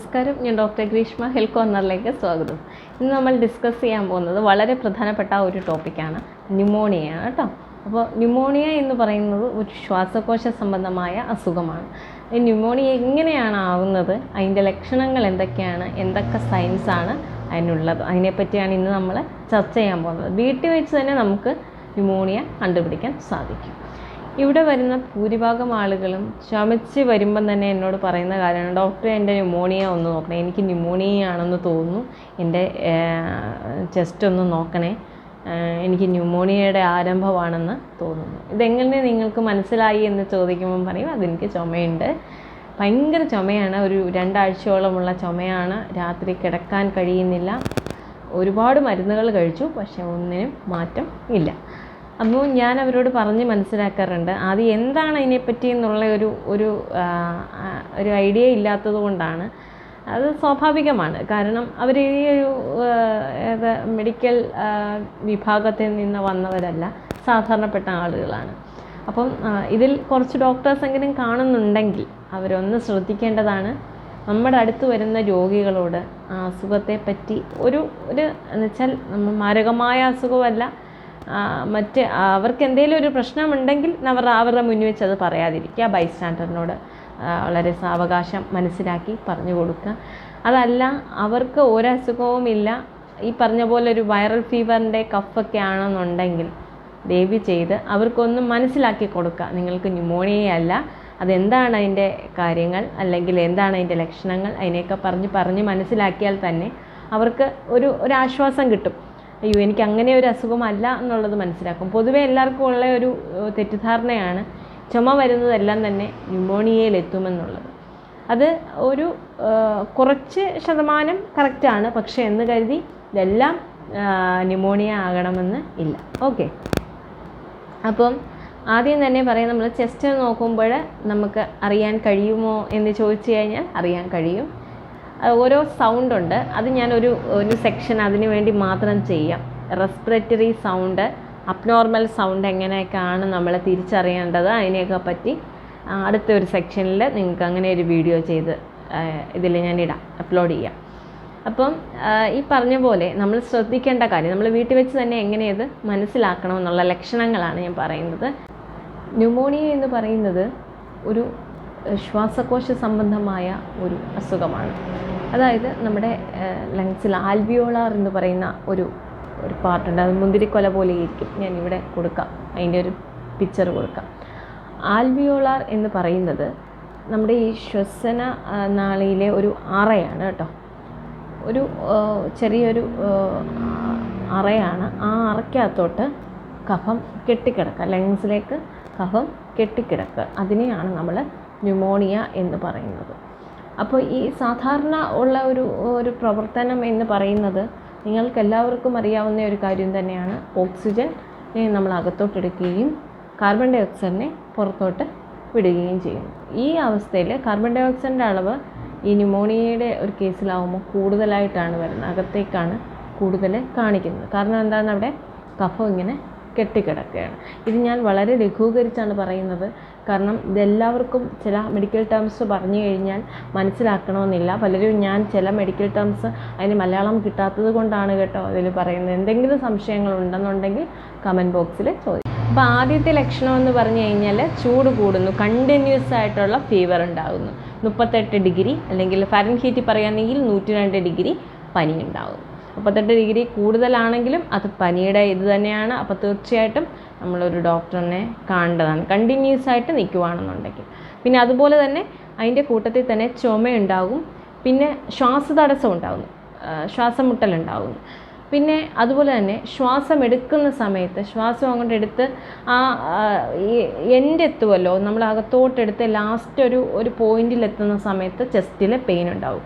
നമസ്കാരം. ഞാൻ doctor Greeshma health കോർണറിലേക്ക് സ്വാഗതം. ഇന്ന് നമ്മൾ ഡിസ്കസ് ചെയ്യാൻ പോകുന്നത് വളരെ പ്രധാനപ്പെട്ട ഒരു ടോപ്പിക്കാണ് ന്യൂമോണിയ കേട്ടോ. അപ്പോൾ ന്യൂമോണിയ എന്ന് പറയുന്നത് ഒരു ശ്വാസകോശ സംബന്ധമായ അസുഖമാണ്. ഈ ന്യൂമോണിയ എങ്ങനെയാണ് ആവുന്നത്? അതിന്റെ ലക്ഷണങ്ങൾ എന്തൊക്കെയാണ്? എന്തൊക്കെ സയൻസാണ് അതിനുള്ളത്? അതിനെപ്പറ്റിയാണ് ഇന്ന് നമ്മൾ ചർച്ച ചെയ്യാൻ പോകുന്നത്. വീട്ടിൽ വെച്ച് തന്നെ നമുക്ക് ന്യൂമോണിയ കണ്ടുപിടിക്കാൻ സാധിക്കും. ഇവിടെ വരുന്ന ഭൂരിഭാഗം ആളുകളും ചുമച്ച് വരുമ്പം തന്നെ എന്നോട് പറയുന്ന കാര്യമാണ് ഡോക്ടർ എന്റെ ന്യൂമോണിയ ഒന്ന് നോക്കണേ. എനിക്ക് ന്യൂമോണിയ ആണെന്ന് തോന്നുന്നു. എന്റെ ചെസ്റ്റ് ഒന്ന് നോക്കണേ. എനിക്ക് ന്യൂമോണിയയുടെ ആരംഭമാണെന്ന് തോന്നുന്നു. ഇതെങ്ങനെ നിങ്ങൾക്ക് മനസ്സിലായി എന്ന് ചോദിക്കുമ്പം പറയും അതെനിക്ക് ചുമയുണ്ട്. ഭയങ്കര ചുമയാണ്. ഒരു രണ്ടാഴ്ചയോളമുള്ള ചുമയാണ്. രാത്രി കിടക്കാൻ കഴിയുന്നില്ല. ഒരുപാട് മരുന്നുകൾ കഴിച്ചു പക്ഷെ ഒന്നിനും മാറ്റം ഇല്ല. അപ്പോൾ ഞാൻ അവരോട് പറഞ്ഞ് മനസ്സിലാക്കാറുണ്ട്. ആദ്യം എന്താണ് അതിനെപ്പറ്റി എന്നുള്ള ഒരു ഒരു ഒരു ഐഡിയ ഇല്ലാത്തത് കൊണ്ടാണ്. അത് സ്വാഭാവികമാണ്. കാരണം അവർ ഈ ഒരു മെഡിക്കൽ വിഭാഗത്തിൽ നിന്ന് വന്നവരല്ല. സാധാരണപ്പെട്ട ആളുകളാണ്. അപ്പം ഇതിൽ കുറച്ച് ഡോക്ടേഴ്സ് എങ്കിലും കാണുന്നുണ്ടെങ്കിൽ അവരൊന്ന് ശ്രദ്ധിക്കേണ്ടതാണ്. നമ്മുടെ അടുത്ത് വരുന്ന രോഗികളോട് ആ അസുഖത്തെ പറ്റി ഒരു ഒരു എന്നുവെച്ചാൽ മാരകമായ അസുഖമല്ല. മറ്റ് അവർക്ക് എന്തെങ്കിലും ഒരു പ്രശ്നമുണ്ടെങ്കിൽ അവർ അവരുടെ മുന്നിൽ വെച്ച് അത് പറയാതിരിക്കുക. ബൈസ്റ്റാൻഡറിനോട് വളരെ സാവകാശം മനസ്സിലാക്കി പറഞ്ഞു കൊടുക്കുക. അതല്ല അവർക്ക് ഒരസുഖവുമില്ല ഈ പറഞ്ഞ പോലെ ഒരു വൈറൽ ഫീവറിന്റെ കഫൊക്കെ ആണെന്നുണ്ടെങ്കിൽ ദയവ് ചെയ്ത് അവർക്കൊന്നും മനസ്സിലാക്കി കൊടുക്കുക. നിങ്ങൾക്ക് ന്യൂമോണിയയല്ല അതെന്താണ് അതിന്റെ കാര്യങ്ങൾ? അല്ലെങ്കിൽ എന്താണ് അതിന്റെ ലക്ഷണങ്ങൾ? അതിനെയൊക്കെ പറഞ്ഞ് പറഞ്ഞ് മനസ്സിലാക്കിയാൽ തന്നെ അവർക്ക് ഒരു ഒരു ആശ്വാസം കിട്ടും. അയ്യോ എനിക്ക് അങ്ങനെ ഒരു അസുഖമല്ല എന്നുള്ളത് മനസ്സിലാക്കും. പൊതുവേ എല്ലാവർക്കും ഉള്ള ഒരു തെറ്റിദ്ധാരണയാണ് ചുമ വരുന്നതെല്ലാം തന്നെ ന്യൂമോണിയയിലെത്തുമെന്നുള്ളത് അത് ഒരു കുറച്ച് ശതമാനം കറക്റ്റാണ് പക്ഷേ എന്ന് കരുതി ഇതെല്ലാം ന്യൂമോണിയ ആകണമെന്ന് ഇല്ല. ഓക്കെ. അപ്പം ആദ്യം തന്നെ പറയാം നമ്മൾ ചെസ്റ്റ് നോക്കുമ്പോൾ നമുക്ക് അറിയാൻ കഴിയുമോ എന്ന് ചോദിച്ചു കഴിഞ്ഞാൽ അറിയാൻ കഴിയും. ഓരോ സൗണ്ട് ഉണ്ട്. അത് ഞാനൊരു ഒരു സെക്ഷൻ അതിന് വേണ്ടി മാത്രം ചെയ്യാം. റെസ്പിറേറ്ററി സൗണ്ട് അബ്നോർമൽ സൗണ്ട് എങ്ങനെയൊക്കെയാണ് നമ്മൾ തിരിച്ചറിയേണ്ടത് അതിനെയൊക്കെ പറ്റി അടുത്ത ഒരു സെക്ഷനിൽ നിങ്ങൾക്ക് അങ്ങനെ ഒരു വീഡിയോ ചെയ്ത് ഇതിൽ ഞാൻ ഇടാം അപ്ലോഡ് ചെയ്യാം. അപ്പം ഈ പറഞ്ഞ പോലെ നമ്മൾ ശ്രദ്ധിക്കേണ്ട കാര്യം നമ്മൾ വീട്ടിൽ വെച്ച് തന്നെ എങ്ങനെയത് മനസ്സിലാക്കണമെന്നുള്ള ലക്ഷണങ്ങളാണ് ഞാൻ പറയുന്നത്. ന്യൂമോണിയ എന്ന് പറയുന്നത് ഒരു ശ്വാസകോശ സംബന്ധമായ ഒരു അസുഖമാണ്. അതായത് നമ്മുടെ ലങ്സിൽ ആൽവിയോളാർ എന്ന് പറയുന്ന ഒരു ഒരു പാർട്ടുണ്ട്. അത് മുന്തിരിക്കൊല പോലെ ഇരിക്കും. ഞാൻ ഇവിടെ കൊടുക്കാം. അതിന്റെ ഒരു പിക്ചർ കൊടുക്കാം. ആൽവിയോളാർ എന്ന് പറയുന്നത് നമ്മുടെ ഈ ശ്വസന നാളിയിലെ ഒരു അറയാണ് കേട്ടോ. ഒരു ചെറിയൊരു അറയാണ്. ആ അറയ്ക്കകത്തോട്ട് കഫം കെട്ടിക്കിടക്കുക. ലങ്സിലേക്ക് കഫം കെട്ടിക്കിടക്കുക. അതിനെയാണ് നമ്മൾ ന്യൂമോണിയ എന്ന് പറയുന്നത്. അപ്പോൾ ഈ സാധാരണ ഉള്ള ഒരു ഒരു പ്രവർത്തനം എന്ന് പറയുന്നത് നിങ്ങൾക്ക് എല്ലാവർക്കും അറിയാവുന്ന ഒരു കാര്യം തന്നെയാണ്. ഓക്സിജൻ നമ്മൾ അകത്തോട്ടെടുക്കുകയും കാർബൺ ഡൈ ഓക്സൈഡിനെ പുറത്തോട്ട് വിടുകയും ചെയ്യും. ഈ അവസ്ഥയിൽ കാർബൺ ഡൈ ഓക്സൈഡിന്റെ അളവ് ഈ ന്യൂമോണിയയുടെ ഒരു കേസിലാവുമ്പോൾ കൂടുതലായിട്ടാണ് വരുന്നത്. അകത്തേക്കാണ് കൂടുതൽ കാണിക്കുന്നത്. കാരണം എന്താണ് അവിടെ കഫം ഇങ്ങനെ കെട്ടിക്കിടക്കുകയാണ്. ഇത് ഞാൻ വളരെ ലഘൂകരിച്ചാണ് പറയുന്നത്. കാരണം ഇതെല്ലാവർക്കും ചില മെഡിക്കൽ ടേംസ് പറഞ്ഞു കഴിഞ്ഞാൽ മനസ്സിലാക്കണമെന്നില്ല. പലരും ഞാൻ ചില മെഡിക്കൽ ടേംസ് അതിന് മലയാളം കിട്ടാത്തത് കൊണ്ടാണ് കേട്ടോ അതിൽ പറയുന്നത്. എന്തെങ്കിലും സംശയങ്ങൾ ഉണ്ടെന്നുണ്ടെങ്കിൽ കമന്റ് ബോക്സിൽ ചോദിക്കും അപ്പോൾ ആദ്യത്തെ ലക്ഷണം എന്ന് പറഞ്ഞു കഴിഞ്ഞാൽ ചൂട് കൂടുന്നു. കണ്ടിന്യൂസ് ആയിട്ടുള്ള ഫീവർ ഉണ്ടാകുന്നു. മുപ്പത്തെട്ട് ഡിഗ്രി അല്ലെങ്കിൽ ഫാരൻഹീറ്റ് പറയുകയാണെങ്കിൽ നൂറ്റി രണ്ട് ഡിഗ്രി പനി ഉണ്ടാകും മുപ്പത്തെട്ട് ഡിഗ്രി കൂടുതലാണെങ്കിലും അത് പനിയുടെ ഇത് തന്നെയാണ്. അപ്പോൾ തീർച്ചയായിട്ടും നമ്മളൊരു ഡോക്ടറിനെ കാണേണ്ടതാണ്. കണ്ടിന്യൂസ് ആയിട്ട് നിൽക്കുവാണെന്നുണ്ടെങ്കിൽ. പിന്നെ അതുപോലെ തന്നെ അതിന്റെ കൂട്ടത്തിൽ തന്നെ ചുമയുണ്ടാകും. പിന്നെ ശ്വാസതടസ്സം ഉണ്ടാകുന്നു. ശ്വാസമുട്ടലുണ്ടാകുന്നു ശ്വാസം മുട്ടലുണ്ടാകുന്നു പിന്നെ അതുപോലെ തന്നെ ശ്വാസം എടുക്കുന്ന സമയത്ത് ശ്വാസം അങ്ങോട്ട് എടുത്ത് ആ എന്റെ ഈ എൻഡ് എത്തുമല്ലോ നമ്മൾ അകത്തോട്ടെടുത്ത് ലാസ്റ്റ് ഒരു ഒരു പോയിന്റിൽ എത്തുന്ന സമയത്ത് ചെസ്റ്റിൽ പെയിൻ ഉണ്ടാവും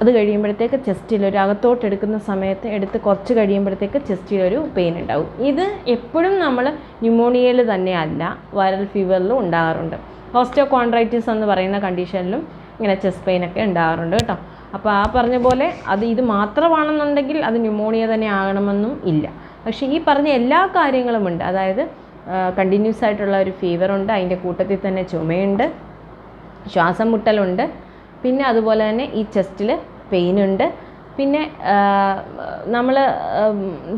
അത് കഴിയുമ്പോഴത്തേക്ക് ചെസ്റ്റിൽ ഒരു അകത്തോട്ട് എടുക്കുന്ന സമയത്ത് എടുത്ത് കുറച്ച് കഴിയുമ്പോഴത്തേക്ക് ചെസ്റ്റിൽ ഒരു പെയിൻ ഉണ്ടാവും. ഇത് എപ്പോഴും നമ്മൾ ന്യൂമോണിയയിൽ തന്നെയല്ല വൈറൽ ഫീവറിലും ഉണ്ടാകാറുണ്ട്. ഹോസ്റ്റോ കോൺട്രൈറ്റീസ് എന്ന് പറയുന്ന കണ്ടീഷനിലും ഇങ്ങനെ ചെസ്റ്റ് പെയിൻ ഒക്കെ ഉണ്ടാകാറുണ്ട് കേട്ടോ. അപ്പോൾ ആ പറഞ്ഞ പോലെ അത് ഇത് മാത്രമാണെന്നുണ്ടെങ്കിൽ അത് ന്യൂമോണിയ തന്നെ ആകണമെന്നും ഇല്ല. പക്ഷേ ഈ പറഞ്ഞ എല്ലാ കാര്യങ്ങളും ഉണ്ട്. അതായത് കണ്ടിന്യൂസ് ആയിട്ടുള്ള ഒരു ഫീവറുണ്ട് അതിന്റെ കൂട്ടത്തിൽ തന്നെ ചുമയുണ്ട് ശ്വാസം മുട്ടലുണ്ട് പിന്നെ അതുപോലെ തന്നെ ഈ ചെസ്റ്റിൽ പെയിൻ ഉണ്ട്. പിന്നെ നമ്മൾ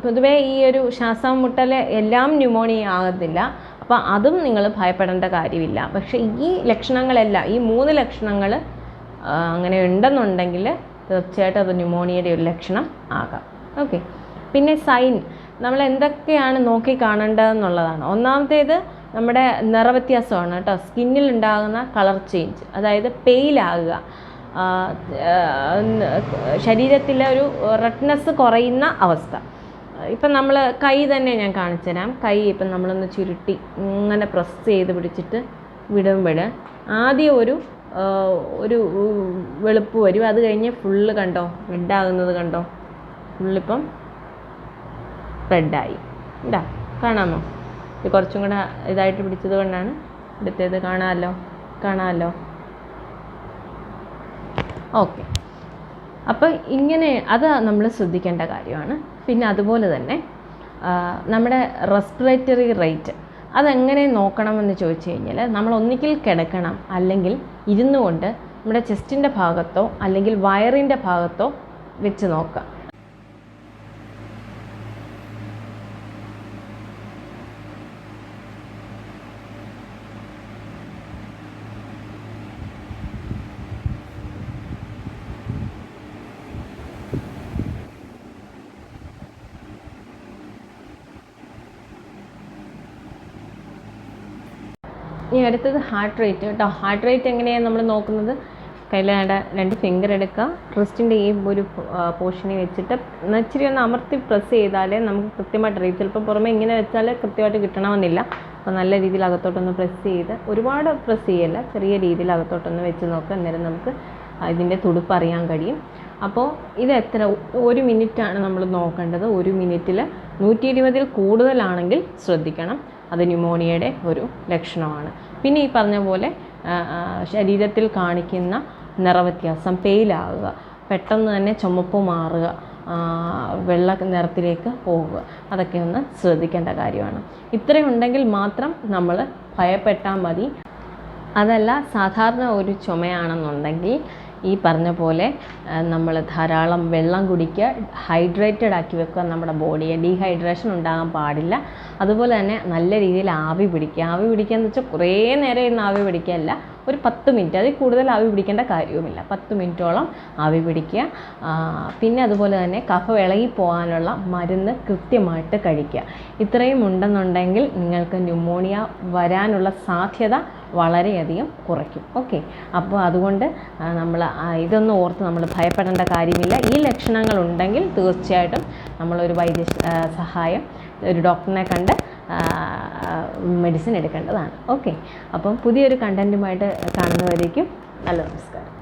പൊതുവേ ഈ ഒരു ശ്വാസം മുട്ടൽ എല്ലാം ന്യൂമോണിയ ആകത്തില്ല. അപ്പോൾ അതും നിങ്ങൾ ഭയപ്പെടേണ്ട കാര്യമില്ല. പക്ഷേ ഈ ലക്ഷണങ്ങളെല്ലാം ഈ മൂന്ന് ലക്ഷണങ്ങൾ അങ്ങനെ ഉണ്ടെന്നുണ്ടെങ്കിൽ തീർച്ചയായിട്ടും അത് ന്യൂമോണിയയുടെ ഒരു ലക്ഷണം ആകാം. ഓക്കെ. പിന്നെ സൈൻ നമ്മൾ എന്തൊക്കെയാണ് നോക്കി കാണേണ്ടതെന്നുള്ളതാണ്. ഒന്നാമത്തേത് നമ്മുടെ നിറവ്യത്യാസമാണ് കേട്ടോ. സ്കിന്നിൽ ഉണ്ടാകുന്ന കളർ ചേഞ്ച് അതായത് പെയിലാകുക. ശരീരത്തിലെ ഒരു റെഡ്നെസ് കുറയുന്ന അവസ്ഥ. ഇപ്പം നമ്മൾ കൈ തന്നെ ഞാൻ കാണിച്ചു തരാം. കൈ ഇപ്പം നമ്മളൊന്ന് ചുരുട്ടി ഇങ്ങനെ പ്രസ് ചെയ്ത് പിടിച്ചിട്ട് വിടുമ്പോൾ ആദ്യം ഒരു ഒരു വെളുപ്പ് വരും. അത് കഴിഞ്ഞ് ഫുള്ള് കണ്ടോ? റെഡാകുന്നത് കണ്ടോ? ഫുള്ളിപ്പം റെഡായി ഇതാ കാണാമോ? ഇത് കുറച്ചും കൂടെ ഇതായിട്ട് പിടിച്ചത് കൊണ്ടാണ് എടുത്തത്. കാണാമല്ലോ? കാണാമല്ലോ? ഓക്കെ. അപ്പോൾ ഇങ്ങനെ അത് നമ്മൾ ശ്രദ്ധിക്കേണ്ട കാര്യമാണ്. പിന്നെ അതുപോലെ തന്നെ നമ്മുടെ റെസ്പിറേറ്ററി റേറ്റ് അതെങ്ങനെ നോക്കണമെന്ന് ചോദിച്ചു കഴിഞ്ഞാൽ നമ്മൾ ഒന്നിക്കിൽ കിടക്കണം അല്ലെങ്കിൽ ഇരുന്നു കൊണ്ട് നമ്മുടെ ചെസ്റ്റിന്റെ ഭാഗത്തോ അല്ലെങ്കിൽ വയറിന്റെ ഭാഗത്തോ വെച്ച് നോക്കുക. ഇനി അടുത്തത് ഹാർട്ട് റേറ്റ് കേട്ടോ ഹാർട്ട് റേറ്റ് എങ്ങനെയാണ് നമ്മൾ നോക്കുന്നത്? കയ്യിലാടെ രണ്ട് ഫിംഗർ എടുക്കുക. റിസ്റ്റിന്റെ ഈ ഒരു പോർഷനിൽ വെച്ചിട്ട് ഇച്ചിരി ഒന്ന് അമർത്തി പ്രസ് ചെയ്താലേ നമുക്ക് കൃത്യമായിട്ട് റേറ്റ് ചിലപ്പോൾ പുറമെ ഇങ്ങനെ വെച്ചാൽ കൃത്യമായിട്ട് കിട്ടണമെന്നില്ല. അപ്പോൾ നല്ല രീതിയിൽ അകത്തോട്ടൊന്ന് പ്രസ് ചെയ്ത് ഒരുപാട് പ്രസ് ചെയ്യല്ല. ചെറിയ രീതിയിൽ അകത്തോട്ടൊന്ന് വെച്ച് നോക്കുക. അന്നേരം നമുക്ക് ഇതിന്റെ തുടുപ്പ് അറിയാൻ കഴിയും. അപ്പോൾ ഇത് എത്ര ഒരു മിനിറ്റാണ് നമ്മൾ നോക്കേണ്ടത്. ഒരു മിനിറ്റിൽ നൂറ്റി ഇരുപതിൽ കൂടുതലാണെങ്കിൽ ശ്രദ്ധിക്കണം. അത് ന്യൂമോണിയയുടെ ഒരു ലക്ഷണമാണ്. പിന്നെ ഈ പറഞ്ഞ പോലെ ശരീരത്തിൽ കാണിക്കുന്ന നിറവ്യത്യാസം പെയിലാകുക പെട്ടെന്ന് തന്നെ ചുമപ്പ് മാറുക വെള്ള നിറത്തിലേക്ക് പോവുക അതൊക്കെ ഒന്ന് ശ്രദ്ധിക്കേണ്ട കാര്യമാണ്. ഇത്രയുണ്ടെങ്കിൽ മാത്രം നമ്മൾ ഭയപ്പെട്ടാൽ മതി. അതല്ല സാധാരണ ഒരു ചുമയാണെന്നുണ്ടെങ്കിൽ ഈ പറഞ്ഞ പോലെ നമ്മൾ ധാരാളം വെള്ളം കുടിക്കുക ഹൈഡ്രേറ്റഡ് ആക്കി വെക്കുക നമ്മുടെ ബോഡിയെ ഡീഹൈഡ്രേഷൻ ഉണ്ടാകാൻ പാടില്ല. അതുപോലെ തന്നെ നല്ല രീതിയിൽ ആവി പിടിക്കുക. ആവി പിടിക്കുക എന്ന് വെച്ചാൽ കുറേ നേരം ഇരുന്ന് ആവി പിടിക്കുകയല്ല. ഒരു പത്ത് മിനിറ്റ്. അതിൽ കൂടുതൽ ആവി പിടിക്കേണ്ട കാര്യവുമില്ല. പത്ത് മിനിറ്റോളം ആവി പിടിക്കുക. പിന്നെ അതുപോലെ തന്നെ കഫ ഇളകി പോകാനുള്ള മരുന്ന് കൃത്യമായിട്ട് കഴിക്കുക. ഇത്രയും ഉണ്ടെന്നുണ്ടെങ്കിൽ നിങ്ങൾക്ക് ന്യൂമോണിയ വരാനുള്ള സാധ്യത വളരെയധികം കുറയ്ക്കും. ഓക്കെ? അപ്പോൾ അതുകൊണ്ട് നമ്മൾ ഇതൊന്നും ഓർത്ത് നമ്മൾ ഭയപ്പെടേണ്ട കാര്യമില്ല. ഈ ലക്ഷണങ്ങൾ ഉണ്ടെങ്കിൽ തീർച്ചയായിട്ടും നമ്മളൊരു വൈദ്യ സഹായം ഒരു ഡോക്ടറിനെ കണ്ട് മെഡിസിൻ എടുക്കേണ്ടതാണ്. ഓക്കെ അപ്പം പുതിയൊരു കണ്ടന്റുമായിട്ട് കാണുന്നവരേക്കും നല്ല നമസ്കാരം.